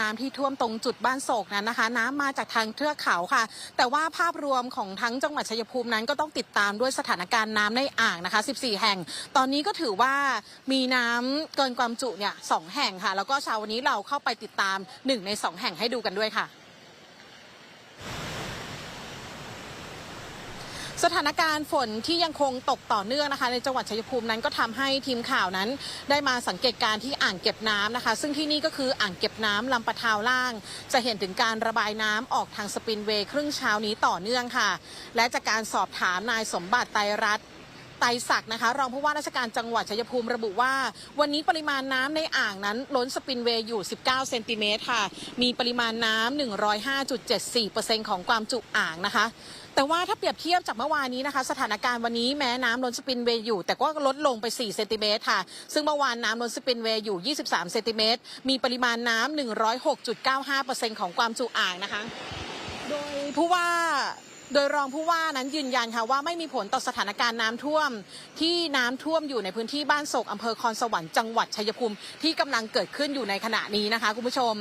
น้ำที่ท่วมตรงจุดบ้านโศกนั้นนะคะ น้ำมาจากทางเทือกเขาค่ะ แต่ว่าภาพรวมของทั้งจังหวัดชัยภูมินั้นก็ต้องติดตามด้วยสถานการณ์น้ำในอ่างนะคะ 14 แห่ง ตอนนี้ก็ถือว่ามีน้ำเกินความจุเนี่ยสแห่งค่ะ แล้วก็เช้าวันนี้เราเข้าไปติดตาม 1 ใน 2 แห่งให้ดูกันด้วยค่ะ สถานการณ์ฝนที่ยังคงตกต่อเนื่องนะคะ ในจังหวัดชัยภูมินั้นก็ทำให้ทีมข่าวนั้น ได้มาสังเกตการณ์ที่อ่างเก็บน้ำนะคะ ซึ่งที่นี่ก็คืออ่างเก็บน้ำลำปะทาวล่าง จะเห็นถึงการระบายน้ำออกทางสปินเวย์ครึ่งเช้านี้ต่อเนื่องค่ะ และจากการสอบถามนายสมบัติไตรรัตน์ไตศักดิ์นะคะรองผู้ว่าราชการจังหวัดชัยภูมิระบุว่า วันนี้ปริมาณน้ำในอ่างนั้นล้นสปินเวย์อยู่ 19 เซนติเมตรค่ะ มีปริมาณน้ำ105.74%ของความจุอ่างนะคะ แต่ว่าถ้าเปรียบเทียบจากเมื่อวานนี้นะคะ สถานการณ์วันนี้แม้น้ำล้นสปินเวย์อยู่ แต่ก็ลดลงไป 4 เซนติเมตรค่ะ ซึ่งเมื่อวานน้ำล้นสปินเวย์อยู่ 23 เซนติเมตร มีปริมาณน้ำ106.95%ของความจุอ่างนะคะ โดยผู้ว่าโดยรองผู้ว่านั้นยืนยันค่ะว่าไม่มีผลต่อสถานการณ์น้ำท่วม ที่น้ำท่วมอยู่ในพื้นที่บ้านโศกอำเภอคอนสวรรค์จังหวัดชัยภูมิที่กำลังเกิดขึ้นอยู่ในขณะนี้นะคะคุณผู้ชม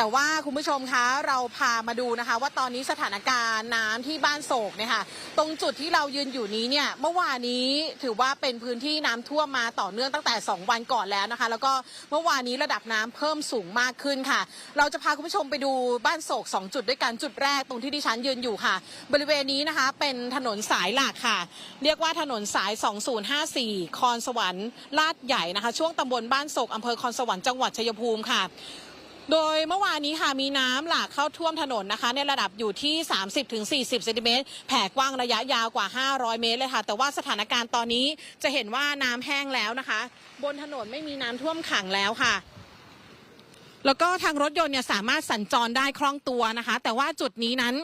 แต่ว่าคุณผู้ชมคะเราพามาดูนะคะ ว่าตอนนี้สถานการณ์น้ำที่บ้านโศกเนี่ยค่ะตรงจุดที่เรายืนอยู่นี้เนี่ยเมื่อวานนี้ถือว่าเป็นพื้นที่น้ำท่วมมาต่อเนื่องตั้งแต่ 2 วันก่อนแล้วนะคะ แล้วก็เมื่อวานนี้ระดับน้ำเพิ่มสูงมากขึ้นค่ะ เราจะพาคุณผู้ชมไปดูบ้านโศก 2 จุดด้วยกันจุดแรกตรงที่ดิฉันยืนอยู่ค่ะ บริเวณนี้นะคะเป็นถนนสายหลักค่ะ เรียกว่าถนนสาย 2054 คอนสวรรค์ลาดใหญ่นะคะ ช่วงตำบลบ้านโศกอำเภอคอนสวรรค์จังหวัดชัยภูมิค่ะ โดยเมื่อวานนี้ค่ะมีน้ำหลากเข้าท่วมถนนนะคะ ในระดับอยู่ที่ 30-40เซนติเมตรแผ่กว้างระยะยาวกว่า 500 เมตรเลยค่ะ แต่ว่าสถานการณ์ตอนนี้จะเห็นว่าน้ำแห้งแล้วนะคะ บนถนนไม่มีน้ำท่วมขังแล้วค่ะแล้วก็ทางรถยนต์เนี่ยสามารถสัญจรได้คล่องตัวนะคะ แต่ว่าจุดนี้นั้น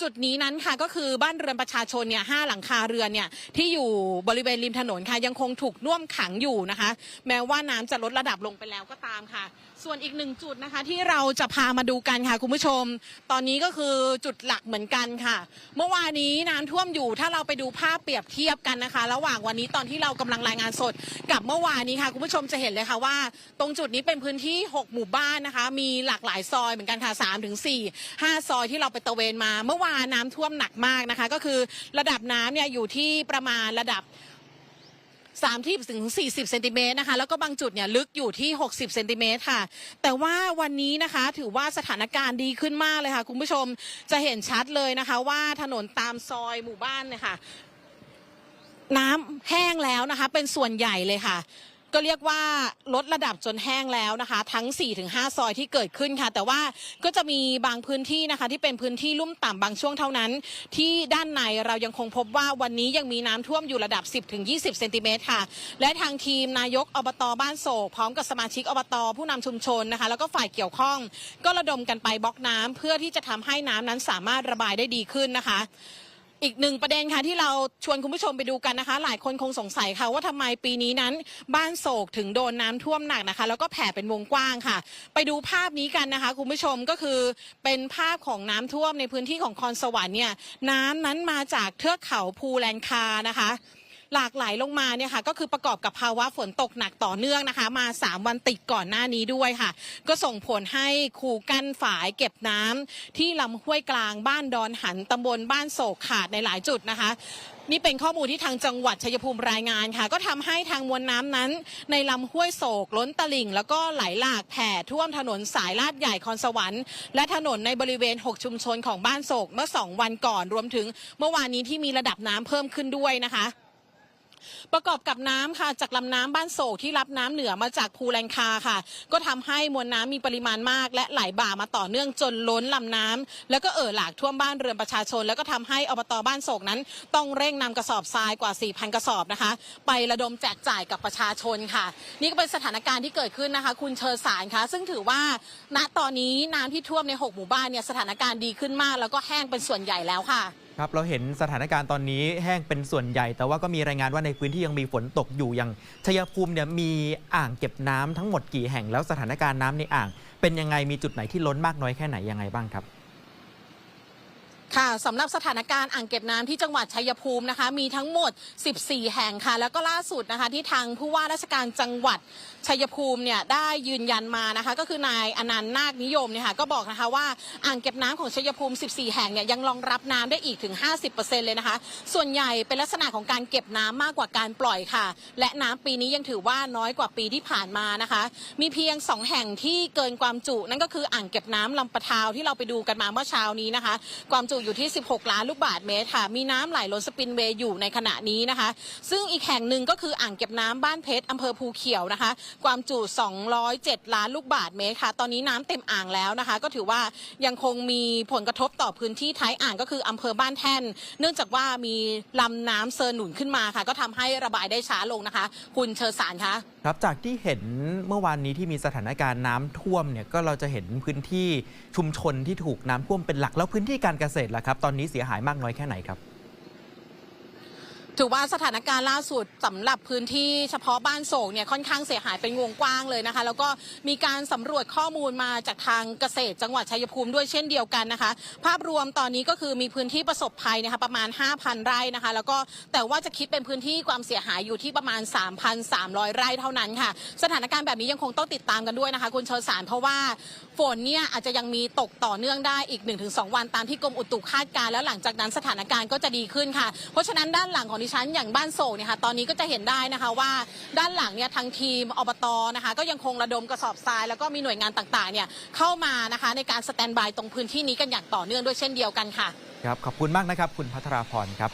จุดนี้นั้นค่ะก็คือบ้านเรือนประชาชนเนี่ยห้าหลังคาเรือนเนี่ยที่อยู่บริเวณริมถนนค่ะยังคงถูกน่วมขังอยู่นะคะ แม้ว่าน้ำจะลดระดับลงไปแล้วก็ตามค่ะ ส่วนอีกหนึ่งจุดนะคะที่เราจะพามาดูกันค่ะคุณผู้ชม ตอนนี้ก็คือจุดหลักเหมือนกันค่ะ เมื่อวานนี้น้ำท่วมอยู่ถ้าเราไปดูภาพเปรียบเทียบกันนะคะ ระหว่างวันนี้ตอนที่เรากำลังรายงานสดกับเมื่อวานนี้ค่ะคุณผู้ชมจะเห็นเลยค่ะว่า ตรงจุดนี้เป็นพื้นที่ 6 หมู่บ้านนะคะ มีหลากหลายซอยเหมือนกันค่ะ3ถึง4 5ซอยที่เราไปตระเวนมาเมื่อวานน้ำท่วมหนักมากนะคะ ก็คือระดับน้ำเนี่ยอยู่ที่ประมาณระดับ3ที่ถึง 40 เซนติเมตรนะคะ แล้วก็บางจุดเนี่ยลึกอยู่ที่ 60 เซนติเมตรค่ะ แต่ว่าวันนี้นะคะถือว่าสถานการณ์ดีขึ้นมากเลยค่ะ คุณผู้ชมจะเห็นชัดเลยนะคะว่าถนนตามซอยหมู่บ้านเนี่ยค่ะ น้ำแห้งแล้วนะคะ เป็นส่วนใหญ่เลยค่ะ ก็เรียกว่าลดระดับจนแห้งแล้วนะคะ ทั้ง 4-5 ซอยที่เกิดขึ้นค่ะ แต่ว่าก็จะมีบางพื้นที่นะคะ ที่เป็นพื้นที่ลุ่มต่ำบางช่วงเท่านั้น ที่ด้านในเรายังคงพบว่าวันนี้ยังมีน้ำท่วมอยู่ระดับ 10-20 เซนติเมตรค่ะ และทางทีมนายกอบตบ้านโศกพร้อมกับสมาชิกอบตผู้นำชุมชนนะคะ แล้วก็ฝ่ายเกี่ยวข้อง ก็ระดมกันไปบล็อกน้ำเพื่อที่จะทำให้น้ำนั้นสามารถระบายได้ดีขึ้นนะคะ อีกหนึ่งประเด็นค่ะที่เราชวนคุณผู้ชมไปดูกันนะคะ หลายคนคงสงสัยค่ะว่าทำไมปีนี้นั้น บ้านโศกถึงโดนน้ำท่วมหนักนะคะ แล้วก็แผ่เป็นวงกว้างค่ะ ไปดูภาพนี้กันนะคะ คุณผู้ชมก็คือเป็นภาพของน้ำท่วมในพื้นที่ของคอนสวรรค์เนี่ยน้ำนั้นมาจากเทือกเขาภูแลนคานะคะ หลากไหลลงมาเนี่ยค่ะก็คือประกอบกับภาวะฝนตกหนักต่อเนื่องนะคะ มา 3 วันติดก่อนหน้านี้ด้วยค่ะ ก็ส่งผลให้คูกั้นฝายเก็บน้ำที่ลำห้วยกลางบ้านดอนหันตำบลบ้านโศกขาดในหลายจุดนะคะนี่เป็นข้อมูลที่ทางจังหวัดชัยภูมิรายงานค่ะ ก็ทำให้ทางมวลน้ำนั้น ในลำห้วยโศกล้นตลิ่ง แล้วก็ไหลหลากแผ่ท่วมถนนสายลาดใหญ่คอนสวรรค์ และถนนในบริเวณ 6 ชุมชนของบ้านโศกเมื่อ 2 วันก่อนรวมถึง เมื่อวานนี้ที่มีระดับน้ำเพิ่มขึ้นด้วยนะคะ ประกอบกับน้ำค่ะจากลำน้ำบ้านโศกที่รับน้ำเหนือมาจากภูแลงคาค่ะ ก็ทำให้มวลน้ำมีปริมาณมาก และไหลบ่ามาต่อเนื่องจนล้นลำน้ำแล้วก็เอ่อหลากท่วมบ้านเรือนประชาชน แล้วก็ทำให้อบตบ้านโศกนั้น ต้องเร่งนำกระสอบทรายกว่า 4,000 กระสอบนะคะ ไประดมแจกจ่ายกับประชาชนค่ะ นี่ก็เป็นสถานการณ์ที่เกิดขึ้นนะคะ คุณเชิญสารคะซึ่งถือว่าณตอนนี้น้ำที่ท่วมใน 6 หมู่บ้านเนี่ยสถานการณ์ดีขึ้นมาก แล้วก็แห้งเป็นส่วนใหญ่แล้วค่ะ ครับเราเห็นสถานการณ์ตอนนี้แห้งเป็นส่วนใหญ่ แต่ว่าก็มีรายงานว่าในพื้นที่ยังมีฝนตกอยู่อย่างชัยภูมิเนี่ยมีอ่างเก็บน้ำทั้งหมดกี่แห่งแล้วสถานการณ์น้ำในอ่าง เป็นยังไงมีจุดไหนที่ล้นมากน้อยแค่ไหนยังไงบ้างครับ ค่ะสำหรับสถานการณ์อ่างเก็บน้ำที่จังหวัดชัยภูมินะคะ มีทั้งหมด 14 แห่งค่ะ แล้วก็ล่าสุดนะคะ ที่ทางผู้ว่าราชการจังหวัดชัยภูมิเนี่ยได้ยืนยันมานะคะ ก็คือนายอนันต์นาคนิยมเนี่ยค่ะก็บอกนะคะว่าอ่างเก็บน้ำของชัยภูมิ 14 แห่งเนี่ยยังรองรับน้ำได้อีกถึง 50%เลยนะคะ ส่วนใหญ่เป็นลักษณะของการเก็บน้ำมากกว่าการปล่อยค่ะ และน้ำปีนี้ยังถือว่าน้อยกว่าปีที่ผ่านมานะคะ มีเพียง 2 แห่งที่เกินความจุ นั่นก็คืออ่างเก็บน้ำลำปะทาวที่เราไปดูกันมาเมื่อเช้านี้นะคะ ความจุอยู่ที่ 16 ล้านลูกบาศก์เมตรค่ะ มีน้ำไหลล้นสปินเวย์อยู่ในขณะนี้นะคะ ซึ่งอีกแห่งหนึ่งก็คืออ่างเก็บน้ำบ้านเพชรอำเภอภูเขียวนะคะ ความจุ 207 ล้านลูกบาศก์เมตรค่ะ ตอนนี้น้ำเต็มอ่างแล้วนะคะ ก็ถือว่ายังคงมีผลกระทบต่อพื้นที่ท้ายอ่างก็คืออำเภอบ้านแท่น เนื่องจากว่ามีลำน้ำเซอร์หนุนขึ้นมาค่ะ ก็ทำให้ระบายได้ช้าลงนะคะ คุณเชอสารคะครับจากที่เห็นเมื่อวานนี้ที่มีสถานการณ์น้ำท่วมเนี่ยก็เราจะเห็นพื้นที่ชุมชนที่ถูกน้ำท่วมเป็นหลักแล้วพื้นที่การเกษตรล่ะครับ ตอนนี้เสียหายมากน้อยแค่ไหนครับ ถือว่าสถานการณ์ล่าสุดสำหรับพื้นที่เฉพาะบ้านโศกเนี่ยค่อนข้างเสียหายเป็นวงกว้างเลยนะคะ แล้วก็มีการสำรวจข้อมูลมาจากทางเกษตร จังหวัดชัยภูมิด้วยเช่นเดียวกันนะคะ ภาพรวมตอนนี้ก็คือมีพื้นที่ประสบภัยนะคะประมาณ 5,000 ไร่นะคะ แล้วก็แต่ว่าจะคิดเป็นพื้นที่ความเสียหายอยู่ที่ประมาณ 3,300 ไร่เท่านั้นค่ะ สถานการณ์แบบนี้ยังคงต้องติดตามกันด้วยนะคะ คุณเชอสารเพราะว่าฝนเนี่ยอาจจะยังมีตกต่อเนื่องได้อีก 1-2 วันตามที่กรมอุตุคาดการณ์แล้วหลังจากนั้นสถานการณ์ก็จะดีขึ้นค่ะ เพราะฉะนั้นด้านหลังของดิฉันอย่างบ้านโศกเนี่ยค่ะตอนนี้ก็จะเห็นได้นะคะว่าด้านหลังเนี่ยทางทีมอบตนะคะ ก็ยังคงระดมกระสอบทราย แล้วก็มีหน่วยงานต่างๆเนี่ยเข้ามานะคะในการสแตนบายตรงพื้นที่นี้กันอย่างต่อเนื่องด้วยเช่นเดียวกันค่ะ ครับขอบคุณมากนะครับ คุณพัทราพรครับ